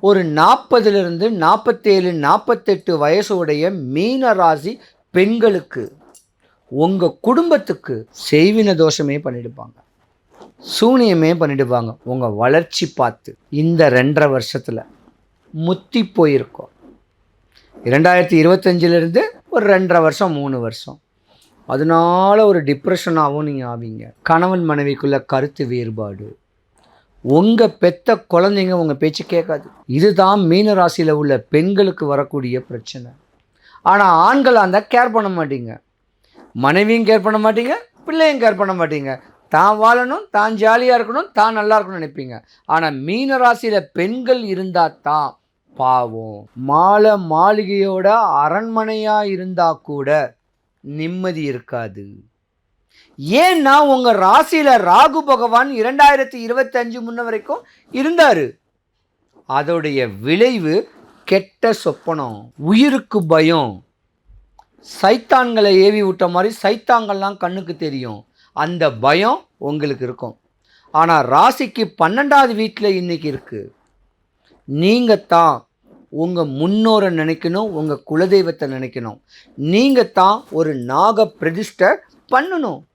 ஒரு நாற்பதுலேருந்து நாற்பத்தேழு நாற்பத்தெட்டு வயசுடைய மீன ராசி பெண்களுக்கு உங்கள் குடும்பத்துக்கு செய்வின தோஷமே பண்ணிடுப்பாங்க. சூனியமே பண்ணிடுவாங்க. உங்கள் வளர்ச்சி பார்த்து இந்த ரெண்டரை வருஷத்தில் முத்தி போயிருக்கோம். இரண்டாயிரத்தி இருபத்தஞ்சிலிருந்து ஒரு ரெண்டரை வருஷம் மூணு வருஷம். அதனால ஒரு டிப்ரெஷனாகவும் நீங்கள் ஆவீங்க. கணவன் மனைவிக்குள்ள கருத்து வேறுபாடு. உங்கள் பெத்த குழந்தைங்க உங்கள் பேச்சு கேட்காது. இதுதான் மீன ராசியில் உள்ள பெண்களுக்கு வரக்கூடிய பிரச்சனை. ஆனால் ஆண்களாக இருந்தால் கேர் பண்ண மாட்டீங்க. மனைவியும் கேர் பண்ண மாட்டீங்க பிள்ளையும் கேர் பண்ண மாட்டீங்க. தான் வாழணும் தான் ஜாலியாக இருக்கணும் தான் நல்லா இருக்கணும்னு நினைப்பீங்க. ஆனால் மீன ராசியில் பெண்கள் இருந்தால் தான் பாவம். மாலை மாளிகையோட அரண்மனையாக இருந்தால் கூட நிம்மதி இருக்காது. ஏன்னா உங்கள் ராசியில் ராகு பகவான் இரண்டாயிரத்தி இருபத்தஞ்சு முன்ன வரைக்கும் இருந்தார். அதோடைய விளைவு கெட்ட சொப்பனம் உயிருக்கு பயம் சைத்தான்களை ஏவி விட்ட மாதிரி சைத்தாங்கள்லாம் கண்ணுக்கு தெரியும். அந்த பயம் உங்களுக்கு இருக்கும். ஆனால் ராசிக்கு பன்னெண்டாவது வீட்டில் இன்றைக்கி இருக்குது நீங்கள் தான் உங்கள் முன்னோரை நினைக்கணும் உங்கள் குலதெய்வத்தை நினைக்கணும். நீங்கள் தான் ஒரு நாக பிரதிஷ்டை பண்ணணும்.